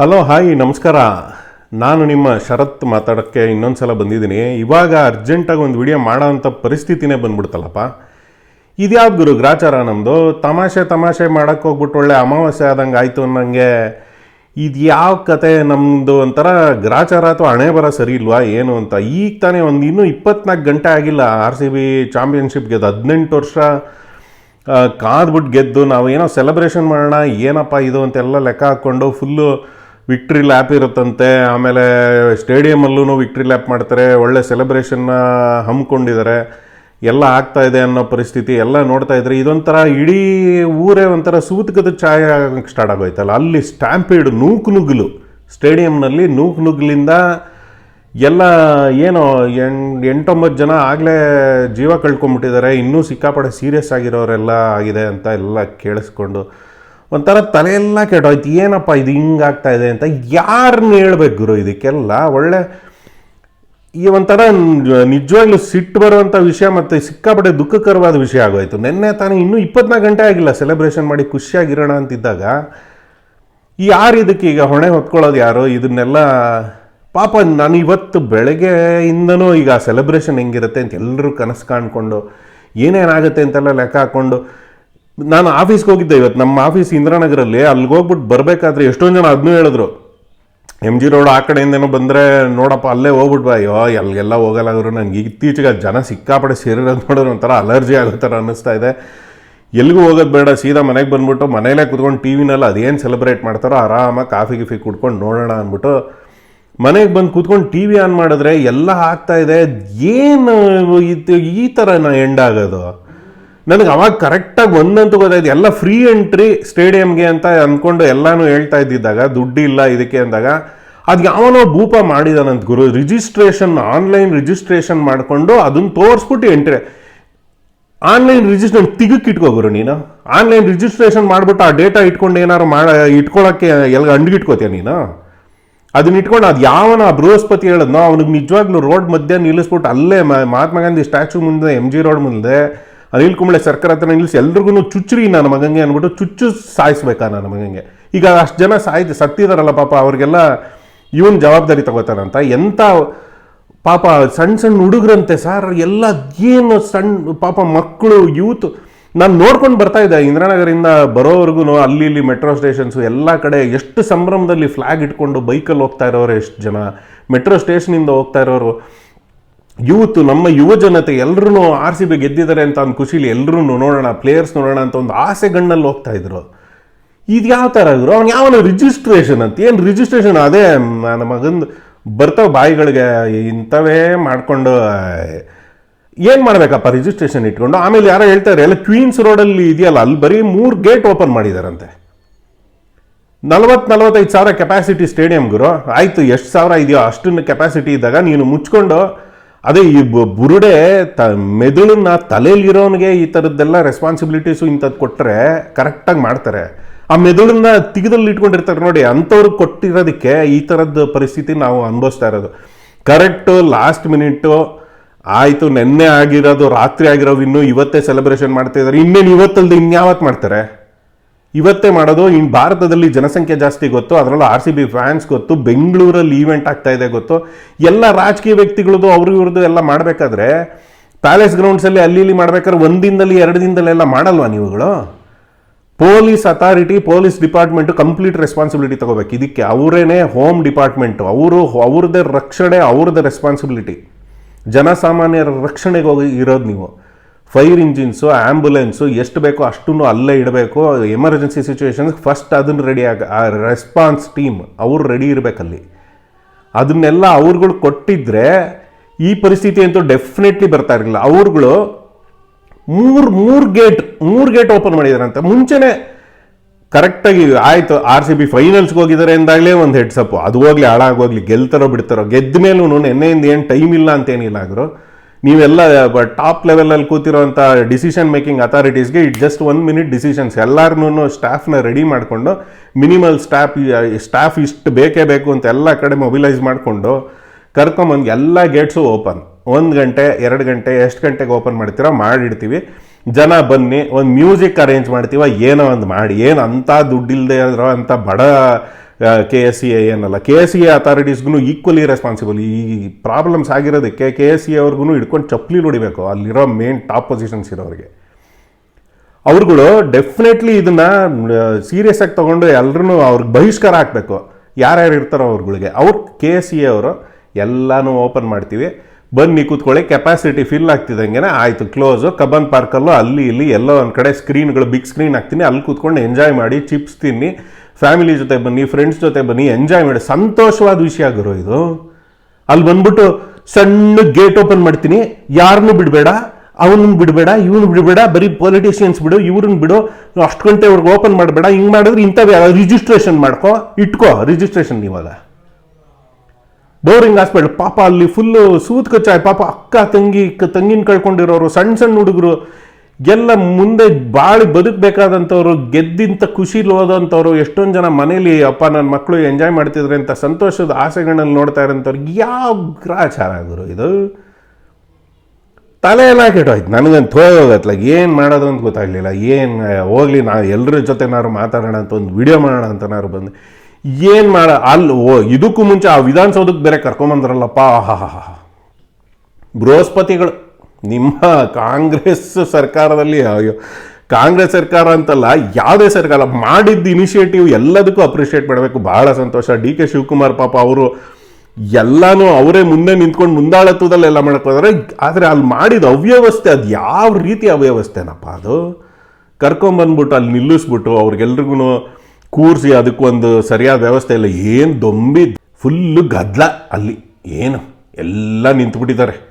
Hello, hi, ನಮಸ್ಕಾರ. ನಾನು ನಿಮ್ಮ ಶರತ್ ಮಾತಾಡೋಕ್ಕೆ ಇನ್ನೊಂದು ಸಲ ಬಂದಿದ್ದೀನಿ. ಇವಾಗ ಅರ್ಜೆಂಟಾಗಿ ಒಂದು ವಿಡಿಯೋ ಮಾಡೋ ಅಂಥ ಪರಿಸ್ಥಿತಿನೇ ಬಂದ್ಬಿಡ್ತಲ್ಲಪ್ಪ. ಇದ್ಯಾವ್ದು ಗುರು ಗ್ರಾಚಾರ ನಮ್ಮದು ತಮಾಷೆ ತಮಾಷೆ ಮಾಡೋಕ್ಕೆ ಹೋಗ್ಬಿಟ್ಟು ಒಳ್ಳೆ ಅಮಾವಾಸ್ಯೆ ಆದಂಗೆ ಆಯಿತು ಅನ್ನಂಗೆ ಇದು ಯಾವ ಕತೆ ನಮ್ಮದು ಒಂಥರ ಗ್ರಾಚಾರ ಅಥವಾ ಹಣೆ ಬರ ಸರಿ ಇಲ್ವಾ, ಏನು ಅಂತ. ಈಗ ತಾನೇ ಒಂದು ಇನ್ನೂ ಇಪ್ಪತ್ನಾಲ್ಕು ಗಂಟೆ ಆಗಿಲ್ಲ. ಆರ್ ಸಿ ಬಿ ಚಾಂಪಿಯನ್ಶಿಪ್ ಗೆದ್ದು ಹದಿನೆಂಟು ವರ್ಷ ಕಾದ್ಬಿಟ್ಟು ಗೆದ್ದು ನಾವು ಏನೋ ಸೆಲೆಬ್ರೇಷನ್ ಮಾಡೋಣ, ಏನಪ್ಪ ಇದು ಅಂತೆಲ್ಲ ಲೆಕ್ಕ ಹಾಕ್ಕೊಂಡು ಫುಲ್ಲು ವಿಕ್ಟ್ರಿ ಲ್ಯಾಪ್ ಇರುತ್ತಂತೆ, ಆಮೇಲೆ ಸ್ಟೇಡಿಯಮಲ್ಲೂ ವಿಕ್ಟ್ರಿ ಲ್ಯಾಪ್ ಮಾಡ್ತಾರೆ, ಒಳ್ಳೆ ಸೆಲೆಬ್ರೇಷನ್ನ ಹಮ್ಮಿಕೊಂಡಿದ್ದಾರೆ. ಎಲ್ಲ ಆಗ್ತಾ ಇದೆ ಅನ್ನೋ ಪರಿಸ್ಥಿತಿ, ಎಲ್ಲ ನೋಡ್ತಾ ಇದ್ರೆ ಇದೊಂಥರ ಇಡೀ ಊರೇ ಒಂಥರ ಸೂತಕದ ಛಾಯೆ ಆಗಕ್ಕೆ ಸ್ಟಾರ್ಟ್ ಆಗೋಯ್ತಲ್ಲ. ಅಲ್ಲಿ ಸ್ಟ್ಯಾಂಪೀಡ್ ನೂಕು ನುಗ್ಗಲು ಸ್ಟೇಡಿಯಂನಲ್ಲಿ ನೂಕು ನುಗ್ಗಲಿಂದ ಎಲ್ಲ ಏನೋ ಎಣ್ ಎಂಟೊಂಬತ್ತು ಜನ ಆಗಲೇ ಜೀವ ಕಳ್ಕೊಂಬಿಟ್ಟಿದ್ದಾರೆ. ಇನ್ನೂ ಸಿಕ್ಕಾಪಟ್ಟೆ ಸೀರಿಯಸ್ ಆಗಿರೋರೆಲ್ಲ ಆಗಿದೆ ಅಂತ ಎಲ್ಲ ಕೇಳಿಸ್ಕೊಂಡು ಒಂಥರ ತಲೆಯೆಲ್ಲ ಕೆಟ್ಟೋಯ್ತು. ಏನಪ್ಪ ಇದು ಹಿಂಗಾಗ್ತಾ ಇದೆ ಅಂತ ಯಾರನ್ನ ಹೇಳ್ಬೇಕು ಗುರು ಇದಕ್ಕೆಲ್ಲ? ಒಳ್ಳೆ ಈ ಒಂಥರ ನಿಜವಾಗ್ಲೂ ಸಿಟ್ಟು ಬರುವಂಥ ವಿಷಯ ಮತ್ತು ಸಿಕ್ಕಾಪಟ್ಟೆ ದುಃಖಕರವಾದ ವಿಷಯ ಆಗೋಯ್ತು. ನಿನ್ನೆ ತಾನೇ ಇನ್ನೂ ಇಪ್ಪತ್ನಾಲ್ಕು ಗಂಟೆ ಆಗಿಲ್ಲ ಸೆಲೆಬ್ರೇಷನ್ ಮಾಡಿ ಖುಷಿಯಾಗಿರೋಣ ಅಂತಿದ್ದಾಗ. ಯಾರು ಇದಕ್ಕೆ ಈಗ ಹೊಣೆ ಹೊತ್ಕೊಳ್ಳೋದು ಯಾರು? ಇದನ್ನೆಲ್ಲ ಪಾಪ ನಾನು ಇವತ್ತು ಬೆಳಗ್ಗೆಯಿಂದನೂ ಈಗ ಸೆಲೆಬ್ರೇಷನ್ ಹೆಂಗಿರುತ್ತೆ ಅಂತ ಎಲ್ಲರೂ ಕನಸು ಕಾಣ್ಕೊಂಡು ಏನೇನಾಗುತ್ತೆ ಅಂತೆಲ್ಲ ಲೆಕ್ಕ ಹಾಕ್ಕೊಂಡು ನಾನು ಆಫೀಸ್ಗೆ ಹೋಗಿದ್ದೆ ಇವತ್ತು. ನಮ್ಮ ಆಫೀಸ್ ಇಂದ್ರಾನಗರಲ್ಲಿ. ಅಲ್ಲಿಗೆ ಹೋಗ್ಬಿಟ್ಟು ಬರಬೇಕಾದ್ರೆ ಎಷ್ಟೊಂದು ಜನ ಅದನ್ನೂ ಹೇಳಿದ್ರು. ಎಂ ಜಿ ರೋಡ್ ಆ ಕಡೆಯಿಂದೇನೋ ಬಂದರೆ ನೋಡಪ್ಪ, ಅಲ್ಲೇ ಹೋಗ್ಬಿಟ್ಟು ಬಾ. ಅಯ್ಯೋ ಅಲ್ಲಿಗೆಲ್ಲ ಹೋಗಲ್ಲ ಅವರು ನನಗೆ ಇತ್ತೀಚೆಗೆ ಜನ ಸಿಕ್ಕಾಪಡೆ ಸೇರಿರೋದು ನೋಡಿದ್ರೆ ಒಂಥರ ಅಲರ್ಜಿ ಆಗೋ ಥರ ಅನ್ನಿಸ್ತಾ ಇದೆ. ಎಲ್ಲಿಗೂ ಹೋಗೋದು ಬೇಡ. ಸೀದಾ ಮನೆಗೆ ಬಂದ್ಬಿಟ್ಟು ಮನೇಲೇ ಕುತ್ಕೊಂಡು ಟಿ ವಿನಲ್ಲಿ ಅದೇನು ಸೆಲೆಬ್ರೇಟ್ ಮಾಡ್ತಾರೋ ಆರಾಮಾಗಿ ಕಾಫಿ ಗಿಫಿ ಕುಡ್ಕೊಂಡು ನೋಡೋಣ ಅಂದ್ಬಿಟ್ಟು ಮನೆಗೆ ಬಂದು ಕೂತ್ಕೊಂಡು ಟಿ ವಿ ಆನ್ ಮಾಡಿದ್ರೆ ಎಲ್ಲ ಆಗ್ತಾಯಿದೆ ಏನು ಈ ಥರ ಎಂಡ್ ಆಗೋದು? ನನಗೆ ಅವಾಗ ಕರೆಕ್ಟಾಗಿ ಒಂದಂತೂ ಗೊತ್ತಾಯ್ತು. ಎಲ್ಲ ಫ್ರೀ ಎಂಟ್ರಿ ಸ್ಟೇಡಿಯಂಗೆ ಅಂತ ಅಂದ್ಕೊಂಡು ಎಲ್ಲಾನು ಹೇಳ್ತಾ ಇದ್ದಿದ್ದಾಗ, ದುಡ್ಡು ಇಲ್ಲ ಇದಕ್ಕೆ ಅಂದಾಗ ಅದು ಯಾವನೋ ಭೂಪ ಮಾಡಿದಾನಂತ ಗುರು. ರಿಜಿಸ್ಟ್ರೇಷನ್ ಆನ್ಲೈನ್ ರಿಜಿಸ್ಟ್ರೇಷನ್ ಮಾಡಿಕೊಂಡು ಅದನ್ನ ತೋರಿಸ್ಬಿಟ್ಟು ಎಂಟ್ರಿ ಆನ್ಲೈನ್ ರಿಜಿಸ್ಟ್ರೇಷನ್ ತಿಗಕ್ಕೆ ಗುರು ನೀನು. ಆನ್ಲೈನ್ ರಿಜಿಸ್ಟ್ರೇಷನ್ ಮಾಡಿಬಿಟ್ಟು ಆ ಡೇಟಾ ಇಟ್ಕೊಂಡು ಏನಾರು ಮಾಡ ಇಟ್ಕೊಳ್ಳೋಕ್ಕೆ ಎಲ್ಲ ಅಂಡ್ಗಿಟ್ಕೋತೀಯ ನೀನು? ಅದನ್ನ ಇಟ್ಕೊಂಡು ಅದು ಯಾವನ ಬೃಹಸ್ಪತಿ ಹೇಳಿದ್ನೋ ಅವ್ನಿಗೆ ನಿಜವಾಗ್ಲೂ ರೋಡ್ ಮಧ್ಯೆ ನಿಲ್ಲಿಸ್ಬಿಟ್ಟು ಅಲ್ಲೇ ಮಹಾತ್ಮ ಗಾಂಧಿ ಸ್ಟ್ಯಾಚು ಮುಂದೆ ಎಂ ಜಿ ರೋಡ್ ಮುಂದೆ ಅನಿಲ್ ಕುಂಬ್ಳೆ ಸರ್ಕಾರ ಹತ್ರ ನಿಲ್ಲಿಸಿ ಎಲ್ರಿಗೂ ಚುಚ್ಚುರಿ ನನ್ನ ಮಗಂಗೆ ಅಂದ್ಬಿಟ್ಟು ಚುಚ್ಚು ಸಾಯಿಸ್ಬೇಕಾ ನನ್ನ ಮಗಂಗೆ. ಈಗ ಅಷ್ಟು ಜನ ಸಾಯ್ತು ಸತ್ತಿದಾರಲ್ಲ ಪಾಪ ಅವ್ರಿಗೆಲ್ಲ ಇವನ್ ಜವಾಬ್ದಾರಿ ತಗೋತಾನಂತ ಎಂಥ ಪಾಪ ಸಣ್ಣ ಸಣ್ಣ ಹುಡುಗರಂತೆ ಸರ್, ಎಲ್ಲ ಏನು ಸಣ್ಣ ಪಾಪ ಮಕ್ಕಳು ಯೂತ್. ನಾನು ನೋಡ್ಕೊಂಡು ಬರ್ತಾ ಇದ್ದೆ, ಇಂದ್ರಾನಗರಿಂದ ಬರೋವರೆಗೂ ಅಲ್ಲಿ ಇಲ್ಲಿ ಮೆಟ್ರೋ ಸ್ಟೇಷನ್ಸು ಎಲ್ಲ ಕಡೆ ಎಷ್ಟು ಸಂಭ್ರಮದಲ್ಲಿ ಫ್ಲಾಗ್ ಇಟ್ಕೊಂಡು ಬೈಕಲ್ಲಿ ಹೋಗ್ತಾ ಇರೋರು ಎಷ್ಟು ಜನ. ಮೆಟ್ರೋ ಸ್ಟೇಷನಿಂದ ಹೋಗ್ತಾ ಇರೋರು. ಯೂತ್, ನಮ್ಮ ಯುವ ಜನತೆ ಎಲ್ಲರೂ ಆರ್ ಸಿ ಬಿ ಗೆದ್ದಿದ್ದಾರೆ ಅಂತ ಒಂದು ಖುಷಿಲಿ ಎಲ್ಲರೂ ನೋಡೋಣ ಪ್ಲೇಯರ್ಸ್ ನೋಡೋಣ ಅಂತ ಒಂದು ಆಸೆ ಗಣ್ಣಲ್ಲಿ ಹೋಗ್ತಾ ಇದ್ರು ಇದು ಯಾವ ಥರ ಇದ್ರು? ಅವ್ನು ಯಾವನ ರಿಜಿಸ್ಟ್ರೇಷನ್ ಅಂತ? ಏನು ರಿಜಿಸ್ಟ್ರೇಷನ್ ಅದೇ ನನ್ನ ಮಗಂದು ಬರ್ತಾವ ಬಾಯಿಗಳಿಗೆ, ಇಂಥವೇ ಮಾಡಿಕೊಂಡು ಏನು ಮಾಡಬೇಕಪ್ಪ ರಿಜಿಸ್ಟ್ರೇಷನ್ ಇಟ್ಕೊಂಡು? ಆಮೇಲೆ ಯಾರೋ ಹೇಳ್ತಾರೆ, ಎಲ್ಲ ಕ್ವೀನ್ಸ್ ರೋಡಲ್ಲಿ ಇದೆಯಲ್ಲ, ಅಲ್ಲಿ ಬರೀ ಮೂರು ಗೇಟ್ ಓಪನ್ ಮಾಡಿದಾರಂತೆ. ನಲವತ್ತು ನಲವತ್ತೈದು ಸಾವಿರ ಕೆಪಾಸಿಟಿ ಸ್ಟೇಡಿಯಂ ಗುರು. ಆಯಿತು, ಎಷ್ಟು ಸಾವಿರ ಇದೆಯೋ ಅಷ್ಟನ್ನು ಕೆಪಾಸಿಟಿ ಇದ್ದಾಗ ನೀನು ಮುಚ್ಕೊಂಡು ಅದೇ ಈ ಬುರುಡೆ ತ, ಮೆದುಳನ್ನ ತಲೆಯಲ್ಲಿರೋನಿಗೆ ಈ ಥರದ್ದೆಲ್ಲ ರೆಸ್ಪಾನ್ಸಿಬಿಲಿಟೀಸು ಇಂಥದ್ದು ಕೊಟ್ಟರೆ ಕರೆಕ್ಟಾಗಿ ಮಾಡ್ತಾರೆ. ಆ ಮೆದುಳನ್ನ ತಿಗದಲ್ಲಿ ಇಟ್ಕೊಂಡಿರ್ತಾರೆ ನೋಡಿ ಅಂಥವ್ರಿಗೆ ಕೊಟ್ಟಿರೋದಕ್ಕೆ ಈ ಥರದ್ದು ಪರಿಸ್ಥಿತಿ ನಾವು ಅನುಭವಿಸ್ತಾ ಇರೋದು. ಕರೆಕ್ಟು ಲಾಸ್ಟ್ ಮಿನಿಟ್ಟು ಆಯಿತು, ನೆನ್ನೆ ಆಗಿರೋದು, ರಾತ್ರಿ ಆಗಿರೋದು, ಇನ್ನೂ ಇವತ್ತೇ ಸೆಲೆಬ್ರೇಷನ್ ಮಾಡ್ತಾ ಇದ್ದಾರೆ ಇನ್ನೇನು ಇವತ್ತಲ್ದೆ ಇನ್ಯಾವತ್ತು ಮಾಡ್ತಾರೆ? ಇವತ್ತೇ ಮಾಡೋದು, ಇನ್ ಭಾರತದಲ್ಲಿ ಜನಸಂಖ್ಯೆ ಜಾಸ್ತಿ ಗೊತ್ತು, ಅದರಲ್ಲೂ ಆರ್ ಸಿ ಬಿ ಫ್ಯಾನ್ಸ್ ಗೊತ್ತು, ಬೆಂಗಳೂರಲ್ಲಿ ಈವೆಂಟ್ ಆಗ್ತಾ ಇದೆ ಗೊತ್ತು. ಎಲ್ಲ ರಾಜಕೀಯ ವ್ಯಕ್ತಿಗಳದ್ದು ಅವ್ರಿವ್ರದ್ದು ಎಲ್ಲ ಮಾಡಬೇಕಾದ್ರೆ ಪ್ಯಾಲೇಸ್ ಗ್ರೌಂಡ್ಸಲ್ಲಿ ಅಲ್ಲಿ ಇಲ್ಲಿ ಮಾಡ್ಬೇಕಾದ್ರೆ ಒಂದು ದಿನದಲ್ಲಿ, ಎರಡು ದಿನದಲ್ಲೆಲ್ಲ ಮಾಡಲ್ವಾ ನೀವುಗಳು? Police authority police department complete responsibility ತಗೋಬೇಕು. ಇದಕ್ಕೆ ಅವರೇನೆ ಹೋಮ್ ಡಿಪಾರ್ಟ್ಮೆಂಟು ಅವರು, ಅವ್ರದ್ದೇ ರಕ್ಷಣೆ, ಅವ್ರದ್ದೇ ರೆಸ್ಪಾನ್ಸಿಬಿಲಿಟಿ ಜನಸಾಮಾನ್ಯರ ರಕ್ಷಣೆಗೆ ಹೋಗಿ ಇರೋದು ನೀವು. ಫೈರ್ ಇಂಜಿನ್ಸು ಆ್ಯಂಬುಲೆನ್ಸು ಎಷ್ಟು ಬೇಕೋ ಅಷ್ಟೂ ಅಲ್ಲೇ ಇಡಬೇಕು. ಎಮರ್ಜೆನ್ಸಿ ಸಿಚುವೇಶನ್ಸ್ ಫಸ್ಟ್ ಅದನ್ನು ರೆಡಿ ಆಗ, ಆ ರೆಸ್ಪಾನ್ಸ್ ಟೀಮ್ ಅವರು ರೆಡಿ ಇರಬೇಕಲ್ಲಿ. ಅದನ್ನೆಲ್ಲ ಅವ್ರುಗಳು ಕೊಟ್ಟಿದ್ದರೆ ಈ ಪರಿಸ್ಥಿತಿ ಅಂತೂ ಡೆಫಿನೆಟ್ಲಿ ಬರ್ತಾ ಇರಲಿಲ್ಲ. ಅವ್ರುಗಳು ಮೂರು ಮೂರು ಗೇಟ್ ಮೂರು ಗೇಟ್ ಓಪನ್ ಮಾಡಿದಾರಂತೆ. ಮುಂಚೆನೇ ಕರೆಕ್ಟಾಗಿ ಆಯಿತು ಆರ್ ಸಿ ಬಿ ಫೈನಲ್ಸ್ಗೆ ಹೋಗಿದ್ದಾರೆ ಎಂದಾಗಲೇ ಒಂದು ಹೆಡ್ಸಪ್ಪು ಅದು ಹೋಗ್ಲಿ ಹಾಳಾಗೋಗ್ಲಿ ಗೆಲ್ತಾರೋ ಬಿಡ್ತಾರೋ ಗೆದ್ದ ಮೇಲೂ ನೆನ್ನೆಯಿಂದ ಏನು ಟೈಮ್ ಇಲ್ಲ ಅಂತೇನಿಲ್ಲ ಆದ್ರು ನೀವೆಲ್ಲ ಟಾಪ್ ಲೆವೆಲಲ್ಲಿ ಕೂತಿರೋಂಥ decision making ಅಥಾರಿಟೀಸ್ಗೆ it just one minute decisions ಎಲ್ಲರನ್ನೂ ಸ್ಟಾಫ್ನ ರೆಡಿ ಮಾಡಿಕೊಂಡು ಮಿನಿಮಲ್ ಸ್ಟಾಫ್ ಸ್ಟಾಫ್ ಇಷ್ಟು ಬೇಕೇ ಬೇಕು ಅಂತ ಎಲ್ಲ ಕಡೆ ಮೊಬಿಲೈಸ್ ಮಾಡಿಕೊಂಡು, ಕರ್ಕೊಂಬಂದು ಎಲ್ಲ ಗೇಟ್ಸು ಓಪನ್ ಒಂದು ಗಂಟೆ, ಎರಡು ಗಂಟೆ, ಎಷ್ಟು ಗಂಟೆಗೆ ಓಪನ್ ಮಾಡ್ತೀರೋ ಮಾಡಿಡ್ತೀವಿ. ಜನ ಬನ್ನಿ, ಒಂದು ಮ್ಯೂಸಿಕ್ ಅರೇಂಜ್ ಮಾಡ್ತೀವ, ಏನೋ ಒಂದು ಮಾಡಿ. ಏನು ಅಂಥ ದುಡ್ಡಿಲ್ಲದೆ ಇರೋ ಅಂಥ ಬಡ ಕೆ ಎಸ್ ಸಿ ಎ ಏನಲ್ಲ ಕೆ ಎಸ್ ಸಿ ಎ ಅಥಾರಿಟೀಸ್ಗೂ ಈಕ್ವಲಿ ರೆಸ್ಪಾನ್ಸಿಬಲ್ ಈ ಪ್ರಾಬ್ಲಮ್ಸ್ ಆಗಿರೋದಕ್ಕೆ ಕೆ ಎಸ್ ಸಿ ಅವ್ರಿಗೂ ಹಿಡ್ಕೊಂಡು ಚಪ್ಪಲಿ ಹೊಡಿಬೇಕು ಅಲ್ಲಿರೋ ಮೇನ್ ಟಾಪ್ ಪೊಸಿಷನ್ಸ್ ಇರೋರಿಗೆ. ಅವ್ರುಗಳು ಡೆಫಿನೆಟ್ಲಿ ಇದನ್ನು ಸೀರಿಯಸ್ ಆಗಿ ತೊಗೊಂಡು ಎಲ್ಲರೂ ಅವ್ರಿಗೆ ಬಹಿಷ್ಕಾರ ಹಾಕಬೇಕು. ಯಾರ್ಯಾರು ಇರ್ತಾರೋ ಅವ್ರುಗಳಿಗೆ. ಅವ್ರು ಕೆ ಎಸ್ ಸಿ ಅವರು ಎಲ್ಲನೂ ಓಪನ್ ಮಾಡ್ತೀವಿ. ಬನ್ನಿ ಕೂತ್ಕೊಳ್ಳಿ ಕೆಪಾಸಿಟಿ ಫಿಲ್ ಆಗ್ತಿದ್ದಂಗೆ ಆಯಿತು ಕ್ಲೋಸು ಕಬ್ಬನ್ ಪಾರ್ಕಲ್ಲೂ, ಅಲ್ಲಿ, ಇಲ್ಲಿ ಎಲ್ಲೋ ಒಂದು ಕಡೆ ಸ್ಕ್ರೀನ್ಗಳು ಬಿಗ್ ಸ್ಕ್ರೀನ್ ಹಾಕ್ತೀನಿ. ಅಲ್ಲಿ ಕೂತ್ಕೊಂಡು ಎಂಜಾಯ್ ಮಾಡಿ ಚಿಪ್ಸ್ ತಿನ್ನಿ. ಫ್ಯಾಮಿಲಿ ಜೊತೆ ಬನ್ನಿ ಫ್ರೆಂಡ್ಸ್ ಜೊತೆ ಬನ್ನಿ ಎಂಜಾಯ್ ಮಾಡಿ. ಸಂತೋಷವಾದ ವಿಷಯ ಗುರು ಇದು. ಅಲ್ಲಿ ಬಂದ್ಬಿಟ್ಟು ಸಣ್ಣ ಗೇಟ್ ಓಪನ್ ಮಾಡ್ತೀನಿ. ಯಾರನ್ನೂ ಬಿಡಬೇಡ, ಅವನನ್ನು ಬಿಡಬೇಡ, ಇವನು ಬಿಡಬೇಡ, ಬರೀ ಪೊಲಿಟಿಷಿಯನ್ಸ್ ಬಿಡು, ಇವ್ರನ್ನ ಬಿಡು. ಅಷ್ಟು ಗಂಟೆವರೆಗೆ ಓಪನ್ ಮಾಡಬೇಡ. ಹಿಂಗೆ ಮಾಡಿದ್ರೆ ಇಂಥವು ರಿಜಿಸ್ಟ್ರೇಷನ್ ಮಾಡ್ಕೋ, ಇಟ್ಕೋ. ರಿಜಿಸ್ಟ್ರೇಷನ್ ಇವಾಗ ಬೋರಿಂಗ್ ಹಾಸ್ಪಿಟಲ್ ಪಾಪ ಅಲ್ಲಿ ಫುಲ್ಲು ಸೂತ್ ಕಚ್ಚಾಯ್ ಪಾಪ ಅಕ್ಕ, ತಂಗಿ ತಂಗಿನ ಕಳ್ಕೊಂಡಿರೋರು, ಸಣ್ಣ ಸಣ್ಣ ಹುಡುಗರು ಎಲ್ಲ ಮುಂದೆ ಬಾಳಿ ಬದುಕಬೇಕಾದಂಥವ್ರು, ಗೆದ್ದಿಂತ ಖುಷಿಲಿ ಹೋದಂಥವ್ರು ಎಷ್ಟೊಂದು ಜನ ಮನೇಲಿ ಅಪ್ಪ ನನ್ನ ಮಕ್ಕಳು ಎಂಜಾಯ್ ಮಾಡ್ತಿದ್ರೆ ಅಂತ ಸಂತೋಷದ ಆಸೆಗಳಲ್ಲಿ ನೋಡ್ತಾ ಇರೋಂಥವ್ರಿಗೆ ಯಾವ ಗ್ರಾಚಾರ ಗುರು ಇದು? ತಲೆ ಎಲ್ಲ ಕೆಟ್ಟೋಯ್ತು. ನನಗಂತ ಹೋಗತ್ಲ ಏನು ಮಾಡೋದು ಅಂತ ಗೊತ್ತಾಗಲಿಲ್ಲ. ಏನು, ಹೋಗ್ಲಿ, ನಾ ಎಲ್ಲರ ಜೊತೆನಾದ್ರು ಮಾತಾಡೋಣ ಅಂತ ಒಂದು ವಿಡಿಯೋ ಮಾಡೋಣ ಅಂತನಾದ್ರು ಬಂದು. ಏನು ಮಾಡ ಅಲ್ಲಿ ಓ, ಇದಕ್ಕೂ ಮುಂಚೆ ಆ ವಿಧಾನಸೌಧಕ್ಕೆ ಬೇರೆ ಕರ್ಕೊಂಬಂದ್ರಲ್ಲಪ್ಪ. ಹಾ ಹಾ ಹಾ ಬೃಹಸ್ಪತಿಗಳು. ನಿಮ್ಮ ಕಾಂಗ್ರೆಸ್ ಸರ್ಕಾರದಲ್ಲಿ, ಅಯ್ಯೋ, ಕಾಂಗ್ರೆಸ್ ಸರ್ಕಾರ ಅಂತಲ್ಲ, ಯಾವುದೇ ಸರ್ಕಾರ ಮಾಡಿದ್ದ ಇನಿಷಿಯೇಟಿವ್ ಎಲ್ಲದಕ್ಕೂ ಅಪ್ರಿಷಿಯೇಟ್ ಮಾಡಬೇಕು. ಬಹಳ ಸಂತೋಷ. ಡಿ ಕೆ ಶಿವಕುಮಾರ್ ಪಾಪ ಅವರು ಎಲ್ಲನೂ ಅವರೇ ಮುಂದೆ ನಿಂತ್ಕೊಂಡು ಮುಂದಾಳತ್ವದಲ್ಲಿ ಎಲ್ಲ ಮಾಡಕ್ ಹೋದ್ರೆ ಆದರೆ ಅಲ್ಲಿ ಮಾಡಿದ ಅವ್ಯವಸ್ಥೆ, ಅದು ಯಾವ ರೀತಿ ಅವ್ಯವಸ್ಥೆನಪ್ಪ ಅದು? ಕರ್ಕೊಂಬಂದ್ಬಿಟ್ಟು ಅಲ್ಲಿ ನಿಲ್ಲಿಸ್ಬಿಟ್ಟು ಅವ್ರಿಗೆಲ್ರಿಗೂ ಕೂರಿಸಿ ಅದಕ್ಕೊಂದು ಸರಿಯಾದ ವ್ಯವಸ್ಥೆ ಇಲ್ಲ. ಏನು ದೊಂಬಿ ಫುಲ್ಲು ಗದ್ದಲ ಅಲ್ಲಿ ಏನು? ಎಲ್ಲ ನಿಂತ್ಬಿಟ್ಟಿದ್ದಾರೆ.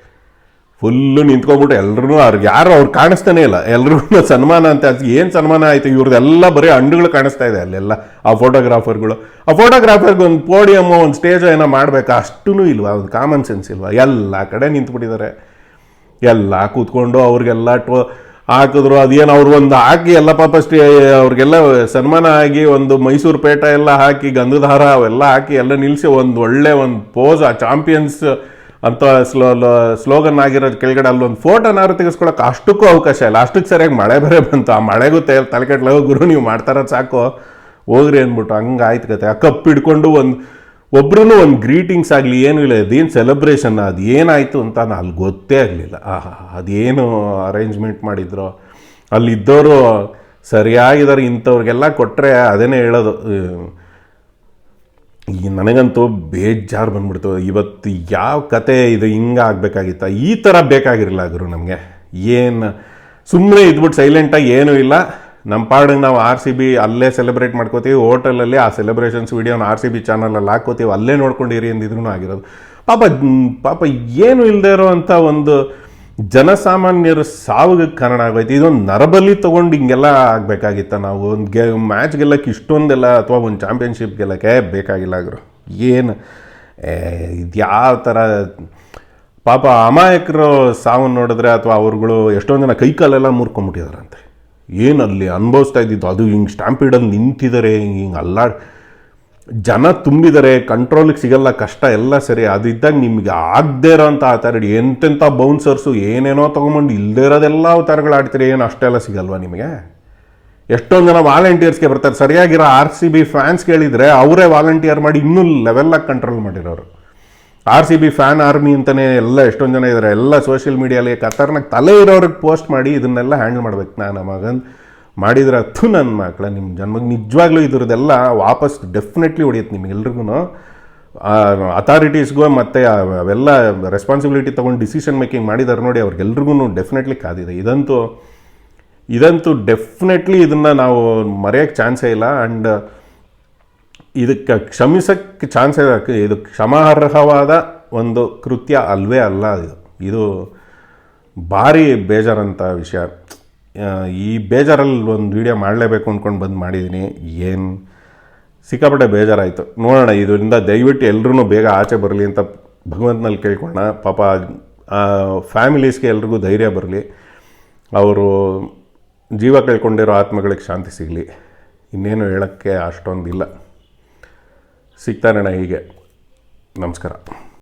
ಫುಲ್ಲು ನಿಂತ್ಕೊಂಡ್ಬಿಟ್ಟು ಎಲ್ಲರೂ ಅವ್ರಿಗೆ ಯಾರು ಅವ್ರು ಕಾಣಿಸ್ತಾನೆ ಇಲ್ಲ. ಎಲ್ರಿಗೂ ಸನ್ಮಾನ ಅಂತ ಏನು ಸನ್ಮಾನ ಆಯಿತು? ಇವ್ರದ್ದೆಲ್ಲ ಬರೀ ಹಣ್ಣುಗಳು ಕಾಣಿಸ್ತಾ ಇದೆ ಅಲ್ಲೆಲ್ಲ. ಆ ಫೋಟೋಗ್ರಾಫರ್ಗಳು ಆ ಫೋಟೋಗ್ರಾಫರ್ಗೆ ಒಂದು ಪೋಡಿಯಮ್ಮು ಒಂದು ಸ್ಟೇಜ್ ಏನೋ ಮಾಡಬೇಕಾ? ಅಷ್ಟೂ ಇಲ್ವಾ? ಒಂದು ಕಾಮನ್ ಸೆನ್ಸ್ ಇಲ್ವಾ? ಎಲ್ಲ ಕಡೆ ನಿಂತ್ಬಿಟ್ಟಿದ್ದಾರೆ ಎಲ್ಲ ಕೂತ್ಕೊಂಡು ಅವ್ರಿಗೆಲ್ಲ ಟೋ ಹಾಕಿದ್ರು. ಅದೇನು ಅವ್ರು ಒಂದು ಹಾಕಿ ಎಲ್ಲ ಪಾಪ ಸ್ಟೇ ಅವ್ರಿಗೆಲ್ಲ ಸನ್ಮಾನ ಆಗಿ ಒಂದು ಮೈಸೂರು ಪೇಟ ಎಲ್ಲ ಹಾಕಿ, ಗಂಧದ ಹಾರ ಅವೆಲ್ಲ ಹಾಕಿ ಎಲ್ಲ ನಿಲ್ಲಿಸಿ ಒಂದು ಒಳ್ಳೆ ಒಂದು ಪೋಸ್ ಆ ಚಾಂಪಿಯನ್ಸ್ ಅಂತ ಸ್ಲೋ ಸ್ಲೋಗನ್ ಆಗಿರೋ ಕೆಳಗಡೆ ಅಲ್ಲೊಂದು ಫೋಟೋನಾರು ತೆಗೆಸ್ಕೊಳಕ್ಕೆ ಅಷ್ಟಕ್ಕೂ ಅವಕಾಶ ಇಲ್ಲ. ಅಷ್ಟಕ್ಕೆ ಸರಿಯಾಗಿ ಮಳೆ ಬೇರೆ ಬಂತು. ಆ ಮಳೆಗೂ ತಲೆ ತಲೆಕೆಟ್ಲ ಗುರು ನೀವು ಮಾಡ್ತಾರದು ಸಾಕು. ಹೋಗ್ರಿ ಅಂದ್ಬಿಟ್ಟು ಹಂಗೆ ಆಯ್ತು ಕತೆ. ಆ ಕಪ್ ಹಿಡ್ಕೊಂಡು ಒಂದು ಒಬ್ರು ಒಂದು ಗ್ರೀಟಿಂಗ್ಸ್ ಆಗಲಿ, ಏನೂ ಇಲ್ಲ. ಅದೇನು ಸೆಲೆಬ್ರೇಷನ್ ಅದು ಏನಾಯಿತು ಅಂತ ನಾನು ಅಲ್ಲಿ ಗೊತ್ತೇ ಆಗಲಿಲ್ಲ. ಆಹಾ, ಅದೇನು ಅರೇಂಜ್ಮೆಂಟ್ ಮಾಡಿದ್ರು. ಅಲ್ಲಿದ್ದವರು ಸರಿಯಾಗಿದ್ದಾರೆ ಇಂಥವ್ರಿಗೆಲ್ಲ ಕೊಟ್ಟರೆ ಅದೇನೇ ಹೇಳೋದು. ಈ ನನಗಂತೂ ಬೇಜಾರು ಬಂದ್ಬಿಡ್ತು. ಇವತ್ತು ಯಾವ ಕತೆ ಇದು ಹಿಂಗೆ ಆಗಬೇಕಾಗಿತ್ತ? ಈ ಥರ ಬೇಕಾಗಿರಲಿಲ್ಲ ಗುರು ನಮಗೆ. ಏನು ಸುಮ್ಮನೆ ಇದ್ಬಿಟ್ಟು ಸೈಲೆಂಟಾಗಿ ಏನೂ ಇಲ್ಲ. ನಮ್ಮ ಪಾಡಿಗೆ ನಾವು ಆರ್ ಸಿ ಬಿ ಅಲ್ಲೇ ಸೆಲೆಬ್ರೇಟ್ ಮಾಡ್ಕೋತೀವಿ. ಹೋಟೆಲಲ್ಲಿ ಆ ಸೆಲೆಬ್ರೇಷನ್ಸ್ ವೀಡಿಯೋನ ಆರ್ ಸಿ ಬಿ ಚಾನಲಲ್ಲಿ ಹಾಕೋತೀವಿ ಅಲ್ಲೇ ನೋಡ್ಕೊಂಡಿರಿ ಅಂದಿದ್ರು ಆಗಿರೋದು. ಪಾಪ ಪಾಪ ಏನು ಇಲ್ಲದೆ ಇರೋ ಅಂಥ ಒಂದು ಜನಸಾಮಾನ್ಯರ ಸಾವಿಗೆ ಕಾರಣ ಆಗೋಯ್ತು. ಇದೊಂದು ನರಬಲಿ ತೊಗೊಂಡು ಹಿಂಗೆಲ್ಲ ಆಗಬೇಕಾಗಿತ್ತ ನಾವು. ಒಂದು ಗೆ ಮ್ಯಾಚ್ ಗೆಲ್ಲಕ್ಕೆ ಇಷ್ಟೊಂದೆಲ್ಲ ಅಥವಾ ಒಂದು ಚಾಂಪಿಯನ್ಶಿಪ್ ಗೆಲ್ಲಕ್ಕೆ ಬೇಕಾಗಿಲ್ಲ ಗುರು. ಏನು? ಇದು ಯಾವ ಥರ ಪಾಪ ಅಮಾಯಕರು ಸಾವನ್ನು ನೋಡಿದ್ರೆ ಅಥವಾ ಅವ್ರುಗಳು ಎಷ್ಟೊಂದು ಜನ ಕೈಕಾಲೆಲ್ಲ ಮುರ್ಕೊಂಬಿಟ್ಟಿದಾರಂತೆ. ಏನು ಅಲ್ಲಿ ಅನುಭವಿಸ್ತಾ ಇದ್ದಿದ್ದು? ಅದು ಹಿಂಗೆ ಸ್ಟ್ಯಾಂಪಿಡಲ್ಲಿ ನಿಂತಿದ್ದಾರೆ ಹಿಂಗೆ ಹಿಂಗೆ ಅಲ್ಲಾಡ್ ಜನ ತುಂಬಿದರೆ ಕಂಟ್ರೋಲಿಗೆ ಸಿಗಲ್ಲ, ಕಷ್ಟ ಎಲ್ಲ ಸರಿ. ಅದಿದ್ದಾಗ ನಿಮಗೆ ಆಗದೇ ಇರೋಂಥ ಆ ಥರ ಎಂತೆಂಥ ಬೌನ್ಸರ್ಸು ಏನೇನೋ ತೊಗೊಂಬಂದು ಇಲ್ಲದೇ ಇರೋದೆಲ್ಲ ಅವತಾರಗಳು ಆಡ್ತೀರಿ. ಏನು ಅಷ್ಟೆಲ್ಲ ಸಿಗಲ್ವಾ ನಿಮಗೆ? ಎಷ್ಟೊಂದು ಜನ ವಾಲಂಟಿಯರ್ಸ್ಗೆ ಬರ್ತಾರೆ. ಸರಿಯಾಗಿರೋ ಆರ್ ಸಿ ಬಿ ಫ್ಯಾನ್ಸ್ ಕೇಳಿದರೆ ಅವರೇ ವಾಲಂಟಿಯರ್ ಮಾಡಿ ಇನ್ನೂ ಲೆವೆಲ್ಲಾಗಿ ಕಂಟ್ರೋಲ್ ಮಾಡಿರೋರು. R C B fan army ಅಂತಲೇ ಎಲ್ಲ ಎಷ್ಟೊಂದು ಜನ ಇದ್ದಾರೆ ಎಲ್ಲ ಸೋಷಿಯಲ್ ಮೀಡಿಯಲ್ಲಿ ಕತರ್ನಾಗ ತಲೆ ಇರೋರಿಗೆ ಪೋಸ್ಟ್ ಮಾಡಿ ಇದನ್ನೆಲ್ಲ ಹ್ಯಾಂಡಲ್ ಮಾಡ್ಬೇಕು. ನಾನು ಮಗನ್ ಮಾಡಿದ್ರೆ ಅಥು ನನ್ನ ಮಕ್ಕಳ ನಿಮ್ಮ ಜನ್ಮಗೆ ನಿಜವಾಗ್ಲೂ ಇದ್ರದ್ದೆಲ್ಲ ವಾಪಸ್ ಡೆಫಿನೆಟ್ಲಿ ಹೊಡಿಯುತ್ತೆ ನಿಮ್ಗೆಲ್ರಿಗೂ. ಅಥಾರಿಟೀಸ್ಗೂ ಮತ್ತು ಅವೆಲ್ಲ ರೆಸ್ಪಾನ್ಸಿಬಿಲಿಟಿ ತೊಗೊಂಡು ಡಿಸಿಷನ್ ಮೇಕಿಂಗ್ ಮಾಡಿದಾರೆ ನೋಡಿ ಅವ್ರಿಗೆಲ್ರಿಗೂ ಡೆಫಿನೆಟ್ಲಿ ಕಾದಿದೆ. ಇದಂತೂ ಇದಂತೂ ಡೆಫಿನೆಟ್ಲಿ ಇದನ್ನು ನಾವು ಮರೆಯೋಕ್ಕೆ ಚಾನ್ಸೇ ಇಲ್ಲ. ಆ್ಯಂಡ್ ಇದಕ್ಕೆ ಕ್ಷಮಿಸಕ್ಕೆ ಚಾನ್ಸ್ ಇದು ಕ್ಷಮಾರ್ಹವಾದ ಒಂದು ಕೃತ್ಯ ಅಲ್ವೇ ಅಲ್ಲ ಇದು. ಇದು ಭಾರಿ ಬೇಜಾರಂಥ ವಿಷಯ. ಈ ಬೇಜಾರಲ್ಲಿ ಒಂದು ವಿಡಿಯೋ ಮಾಡಲೇಬೇಕು ಅಂದ್ಕೊಂಡು ಬಂದು ಮಾಡಿದ್ದೀನಿ ಏನು? ಸಿಕ್ಕಾಪಟ್ಟೆ ಬೇಜಾರಾಯಿತು. ನೋಡೋಣ, ಇದರಿಂದ ದಯವಿಟ್ಟು ಎಲ್ಲರೂ ಬೇಗ ಆಚೆ ಬರಲಿ ಅಂತ ಭಗವಂತನಲ್ಲಿ ಕೇಳ್ಕೊಳ್ಳೋಣ. ಪಾಪ ಫ್ಯಾಮಿಲೀಸ್ಗೆ ಎಲ್ರಿಗೂ ಧೈರ್ಯ ಬರಲಿ. ಅವರು ಜೀವ ಕಳ್ಕೊಂಡಿರೋ ಆತ್ಮಗಳಿಗೆ ಶಾಂತಿ ಸಿಗಲಿ. ಇನ್ನೇನು ಹೇಳೋಕ್ಕೆ ಅಷ್ಟೊಂದಿಲ್ಲ. ಸಿಗ್ತಾನಣ್ಣ ಹೀಗೆ. ನಮಸ್ಕಾರ.